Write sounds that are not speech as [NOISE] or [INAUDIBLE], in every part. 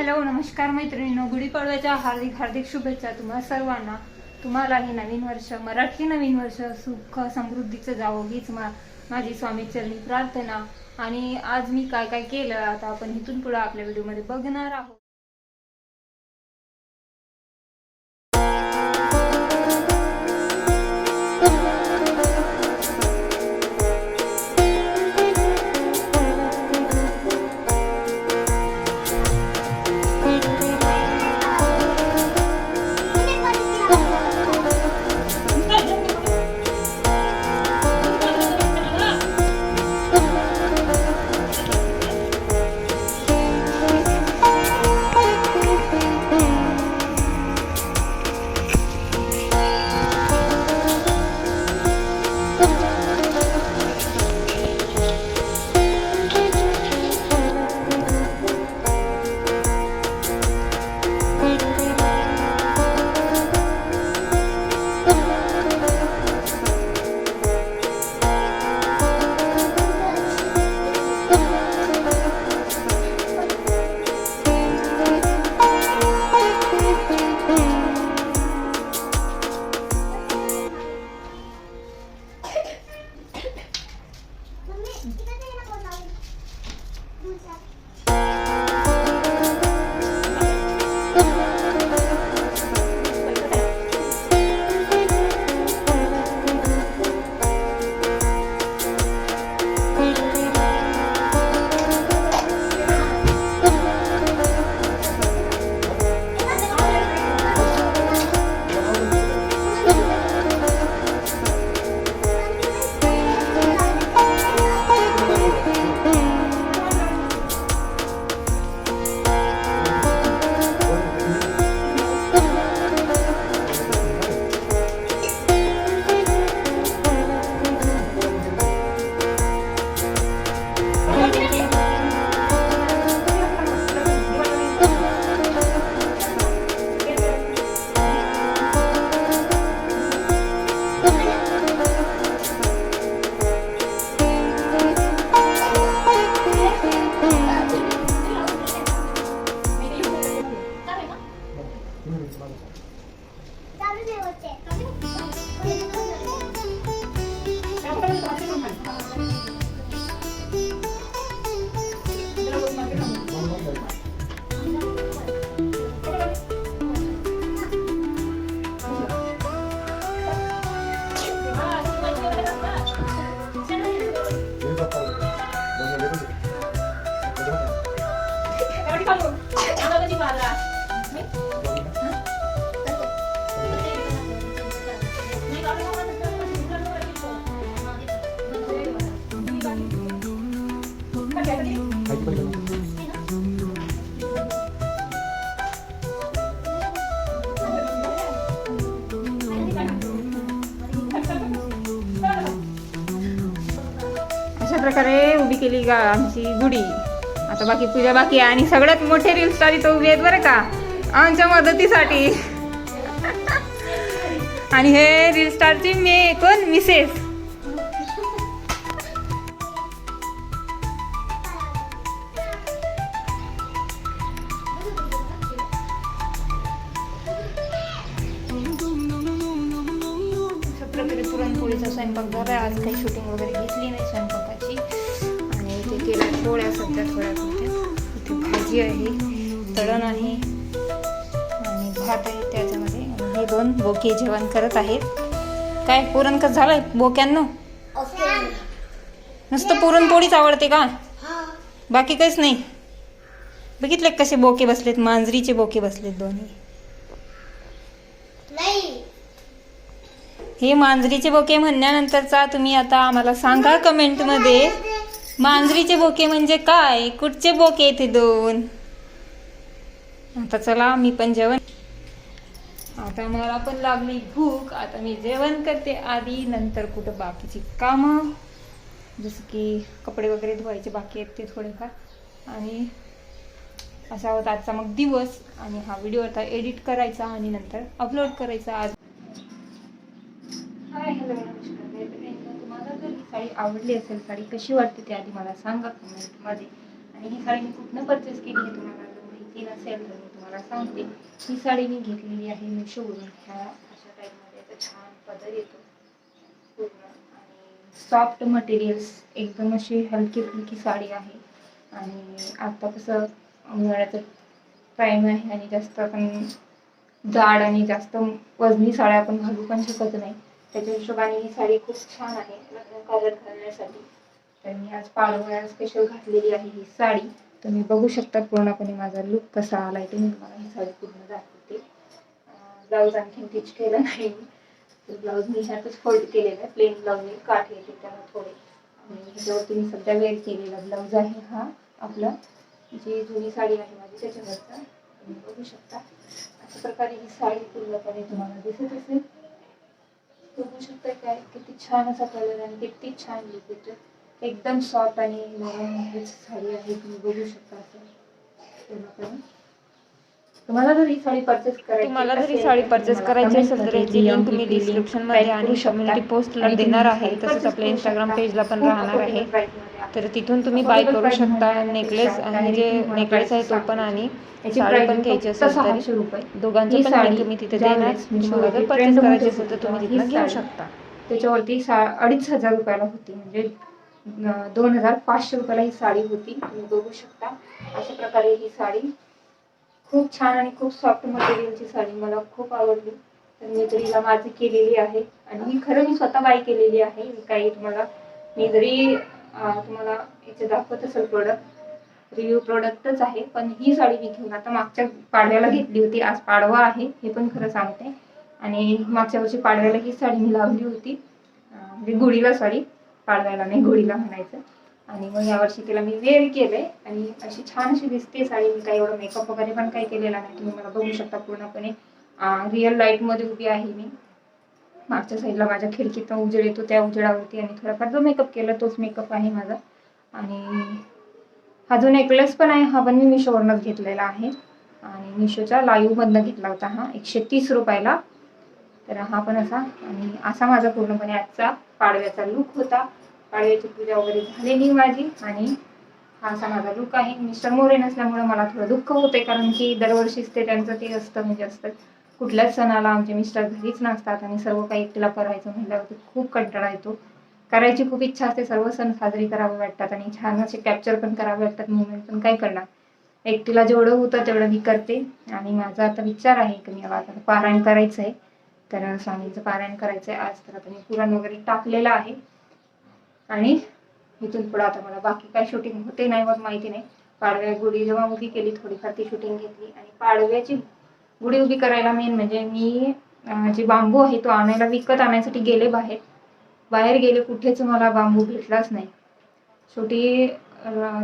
Hello नमस्कार मैत्रिणींनो. गुढीपाडव्याच्या हार्दिक हार्दिक शुभेच्छा तुम्हा सर्वांना. तुम्हालाही नवीन वर्ष मराठी नवीन वर्ष सुख समृद्धीचं जावं हीच मा माझी स्वामीचरणी प्रार्थना. आणि आज मी काय काय केलं आता आपण इथून पुढे आपल्या व्हिडिओमध्ये बघणार आहोत. Ikat na yan ako, Doon sa... अशा प्रकारे उभी केली गा आमची गुढी. आता बाकी पूजा बाकी आहे आणि सगळ्यात मोठे रील स्टार इथं उभी आहेत बरं का? आमच्या मदतीसाठी. [LAUGHS] आणि हे रील स्टारची मी कोण मिसेस पुरणपोळीचा स्वयंपाक झाला. आज काही शूटिंग वगैरे घेतली नाही स्वयंपाकाची. आणि इथे केला पोळ्या सध्या थोड्या थोड्या इथे भाजी आहे तळण आहे आणि भात आहे त्याच्यामध्ये. हे दोन बोके जेवण करत आहेत. काय पुरण कसं झालंय बोक्यांना? नुसतं पुरणपोळीच आवडते का? बाकी काहीच नाही. बघितले कसे बोके बसलेत? मांजरीचे बोके बसलेत दोन्ही. हे मांजरीचे बोके म्हणल्यानंतरचा तुम्ही आता आम्हाला सांगा कमेंटमध्ये. मांजरीचे बोके म्हणजे काय? कुठचे बोके येते दोन? आता चला मी पण जेवण. आता मला पण लागली भूक. आता मी जेवण करते आधी नंतर कुठं बाकीची कामं. जसं की कपडे वगैरे धुवायचे बाकी आहेत ते थोडेफार. आणि असा होता आजचा मग दिवस. आणि हा व्हिडिओ आता एडिट करायचा आणि नंतर अपलोड करायचा. आज तुम्हाला जर ही साडी आवडली असेल साडी कशी वाटते ते आधी मला सांगा कमेंटमध्ये. आणि ही साडी मी कुठनं परचेस केली हे तुम्हाला जर माहिती माहिती नसेल तर मी तुम्हाला सांगते. ही साडी मी घेतलेली आहे मिशोवरून. ह्या अशा टाईपमध्ये याचा छान पदर येतो. पूर्ण. आणि सॉफ्ट मटेरियल्स एकदम अशी हलकी फुलकी साडी आहे. आणि आता कसं उन्हाळ्याचं टाईम आहे आणि जास्त आपण जाड आणि जास्त वजनी साड्या आपण घालू पण शकत नाही. त्याच्या हिशोबाने ही साडी खूप छान आहे लग्न कार्यात घालण्यासाठी. तर मी आज पाडवळ्या स्पेशल घातलेली आहे ही साडी. तुम्ही बघू शकता पूर्णपणे माझा लुक कसा आलाय. ते मी तुम्हाला ही साडी पूर्ण दाखवते. ब्लाऊज आणखीन टिच केलं नाही मी. तर ब्लाऊज मी ह्यातच फोल्ड केलेला आहे. प्लेन ब्लाऊज मी काठ येते त्याला थोडे. आणि ह्याच्यावरती मी सध्या वेअर केलेला ब्लाऊज आहे हा आपला. जी जुनी साडी आहे माझी त्याच्यावरचा. तुम्ही बघू शकता. अशा प्रकारे ही साडी पूर्णपणे तुम्हाला दिसत असेल. बघू शकता काय किती छान असा कलर आणि किती छान लुक येतो एकदम सॉफ्ट आणि नरम साडी आहे तुम्ही बघू शकता असं पूर्णपणे तुम्हाला जर ही साडी परचेस करायची तुम्हाला जर ही साडी करायची असेल तर याची link मी type मध्ये आणि तुम्ही देणार आहे. तसंच आपल्या करू Instagram शकता. page ला पण राहणार आहे. तर तिथून तुम्ही बाय करू शकता. नेकलेस आणि जे नेकलेस आहे तो पण. आणि साडी पण घ्यायची असेल तर दोघांचे पण लिंक मी तिथे देणार. तुम्हाला जर परचेस करायची असेल तर तुम्ही तिथनं घेऊ शकता. त्याच्यावरती सा अडीच हजार रुपयाला होती. म्हणजे दोन हजार पाचशे रुपयाला ही साडी होती. तुम्ही बघू शकता. अशा प्रकारे ही साडी खूप छान आणि खूप सॉफ्ट मटेरियलची साडी मला खूप आवडली. तर मी तरी हिला माझी केलेली आहे. आणि ही खरं मी स्वतः बाय केलेली आहे. मी काही तुम्हाला मी जरी तुम्हाला इथे दाखवत असेल प्रोडक्ट रिव्ह्यू प्रोडक्टच आहे पण ही साडी मी घेऊन आता मागच्या पाडव्याला घेतली होती. आज पाडवा आहे हे पण खरं सांगते. आणि मागच्या वर्षी पाडव्याला ही साडी मी लावली होती. म्हणजे गुढीला सॉरी पाडव्याला नाही गुढीला म्हणायचं. आणि मग यावर्षी तिला मी वेअर केलंय. आणि अशी छान अशी दिसते साडी. मी काही एवढं मेकअप वगैरे पण काही केलेला नाही. तुम्ही मला बघू शकता पूर्णपणे. रिअल लाईटमध्ये उभी आहे मी. मागच्या साईडला माझ्या खिडकीतनं उजेड येतो त्या उजेडावरती आणि थोडाफार जो मेकअप केला तोच मेकअप आहे माझा. आणि हा जो नेकलेस पण आहे हा पण मी मिशोवरनंच घेतलेला आहे. आणि मिशोच्या लाईव्हमधनं घेतला होता हा एकशे तीस रुपयाला. तर हा पण असा आणि असा माझा पूर्णपणे आजचा पाडव्याचा लुक होता. पाडव्याची पूजा वगैरे झालेली माझी आणि हा असा माझा लुक आहे. मिस्टर मोरे नसल्यामुळे मला थोडं दुःख होते कारण की दरवर्षीच ते त्यांचं ते असतं म्हणजे असतं. कुठल्याच सणाला आमचे मिस्टर घरीच नसतात आणि सर्व काही एकटीला करायचं म्हटल्यावरती खूप कंटाळा येतो. करायची खूप इच्छा असते सर्व सण साजरे करावे वाटतात आणि छान असे कॅप्चर पण करावे वाटतात मुवमेंट पण काय करणार एकटीला जेवढं होतं तेवढं मी करते आणि माझा आता विचार आहे की मी आता पारायण करायचं आहे तर स्वामींचं पारायण करायचं आहे आज तर आता मी पुराण वगैरे टाकलेलं आहे. आणि इथून पुढं आता मला बाकी काय शूटिंग होते नाही मग माहिती नाही. पाडव्या गुढी जेव्हा उभी केली थोडीफार ती शूटिंग घेतली आणि पाडव्याची गुढी उभी करायला मेन म्हणजे मी जे बांबू आहे तो आणायला विकत आणायसाठी गेले बाहेर. बाहेर गेले कुठेच मला बांबू भेटलाच नाही. शेवटी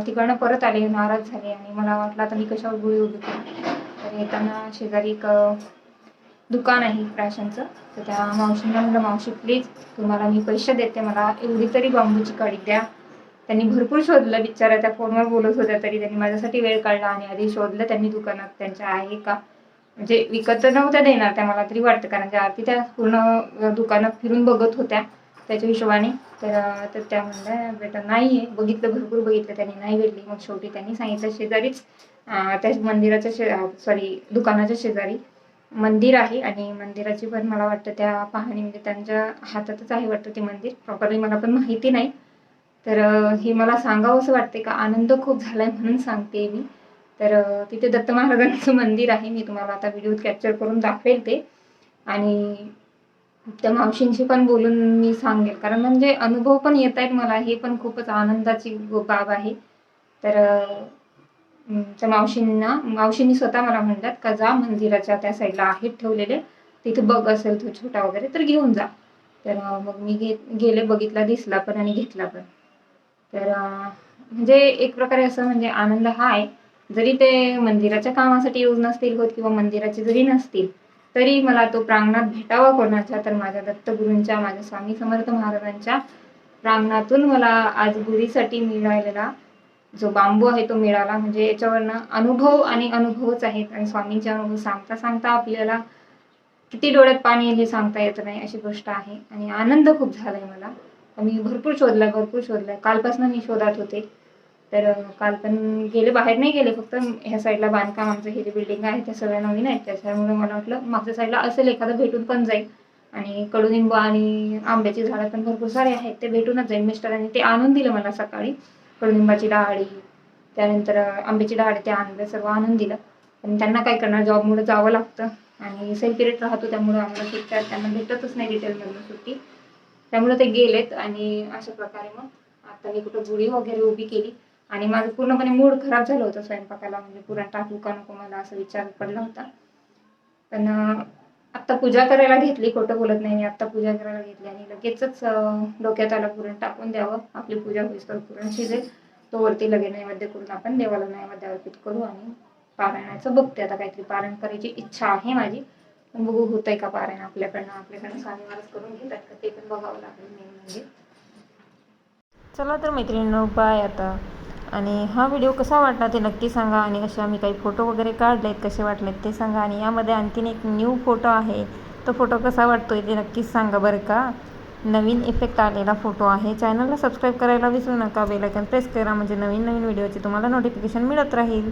तिकडनं परत आले नाराज झाले आणि मला वाटलं आता मी कशावर गुढी उभी करू? तर येताना शेजारी एक दुकान आहे राशनचं तर त्या मावशींना म्हटलं मावशी प्लीज तुम्हाला मी पैसे देते मला एवढी तरी बांबूची काडी द्या. त्यांनी भरपूर शोधलं बिचारा त्या फोनवर बोलत होत्या तरी त्यांनी माझ्यासाठी वेळ काढला आणि आधी शोधलं त्यांनी दुकानात त्यांच्या आहे का? म्हणजे विकत तर नव्हत्या देणार त्या मला तरी वाटतं. कारण की आरती त्या पूर्ण दुकानात फिरून बघत होत्या त्याच्या हिशोबाने. तर तर त्या म्हणल्या बेटा नाही आहे बघितलं भरपूर बघितलं त्यांनी. नाही भेटली. मग शेवटी त्यांनी सांगितलं शेजारीच त्या मंदिराच्या शे सॉरी दुकानाच्या शेजारी मंदिर आहे आणि मंदिराची पण मला वाटतं त्या पाहणी म्हणजे त्यांच्या हातातच आहे वाटतं ते मंदिर. प्रॉपरली मला पण माहिती नाही. तर हे मला सांगावं असं वाटते का? आनंद खूप झालाय म्हणून सांगते मी. तर तिथे दत्त महाराजांचं मंदिर आहे. मी तुम्हाला आता व्हिडिओ कॅप्चर करून दाखवेल ते. आणि त्या मावशींशी पण बोलून मी सांगेल. कारण म्हणजे अनुभव पण येत आहेत मला. हे पण खूपच आनंदाची गो- बाब आहे. तर त्या मावशींना मावशींनी स्वतः मला म्हणतात का जा मंदिराच्या त्या साईडला आहेत ठेवलेले. तिथे बघ असेल तो छोटा वगैरे तर घेऊन जा. तर मग मी घे गेले बघितला दिसला पण आणि घेतला पण. तर म्हणजे एक प्रकारे असं म्हणजे आनंद हा आहे. जरी ते मंदिराच्या कामासाठी यूज नसतील होत किंवा मंदिराचे जरी नसतील तरी मला तो प्रांगणात भेटावा कोणाच्या तर माझ्या दत्तगुरूंच्या माझ्या स्वामी समर्थ महाराजांच्या प्रांगणातून मला आज गुरीसाठी मिळालेला जो बांबू आहे तो मिळाला. म्हणजे याच्यावरनं अनुभव आणि अनुभवच आहेत. आणि स्वामींचे अनुभव सांगता सांगता आपल्याला किती डोळ्यात पाणी येईल हे सांगता येत नाही अशी गोष्ट आहे. आणि आनंद खूप झालाय मला. मी भरपूर शोधला भरपूर शोधलाय कालपासून मी शोधात होते. तर काल पण गेले बाहेर नाही गेले फक्त ह्या साईडला बांधकाम आमचं हे जे बिल्डिंग आहे त्या सगळ्या नवीन आहेत. त्याच्यामुळे मला वाटलं मागच्या साईडला असेल एखादं भेटून पण जाईल. आणि कडुनिंब आणि आंब्याची झाडं पण भरपूर सारे आहेत ते भेटूनच जाईल. मिस्टरांनी ते आणून दिलं मला सकाळी कडुनिंबाची डाळी त्यानंतर आंब्याची डाळ ते आणलं सर्व आणून दिलं. पण त्यांना काय करणार जॉबमुळे जावं लागतं. आणि सेल्फ पिरियड राहतो त्यामुळे आम्हाला सुट्ट्या त्यांना भेटतच नाही डिटेलमधून सुट्टी. त्यामुळे ते गेलेत आणि अशा प्रकारे मग आता मी कुठं गुढी वगैरे उभी केली. आणि माझं पूर्णपणे मूड खराब झालं होतं स्वयंपाकाला म्हणजे पुरण टाकू का नको मला असा विचार पडला होता. पण आत्ता पूजा करायला घेतली खोटं बोलत नाही मी आत्ता पूजा करायला घेतली आणि लगेचच डोक्यात आलं पुरण टाकून द्यावं. आपली पूजा होईस्तर पुरण शिजेल. तो वरती लगे नैवेद्य करून आपण देवाला नैवेद्य अर्पित करू आणि पारायणाचं बघते आता काहीतरी पारायण करायची इच्छा आहे माझी. पण बघू होत आहे का पारायण आपल्याकडनं? आपल्याकडनं स्वामीवारच करून घेतात का? ते पण बघावं लागेल मेन म्हणजे. चला तर मैत्रिणी बाय आता. आणि हा व्हिडिओ कसा वाटला ते नक्की सांगा आणि कसे आम्ही काही फोटो वगैरे काढले आहेत कसे वाटलेत ते सांगा आणि यामध्ये आणखीन एक न्यू फोटो आहे. तो फोटो कसा वाटतो आहे ते नक्कीच सांगा बरं का. नवीन इफेक्ट आलेला फोटो आहे. चॅनलला सबस्क्राईब करायला विसरू नका. बेलायकन प्रेस करा म्हणजे नवीन नवीन व्हिडिओची तुम्हाला नोटिफिकेशन मिळत राहील.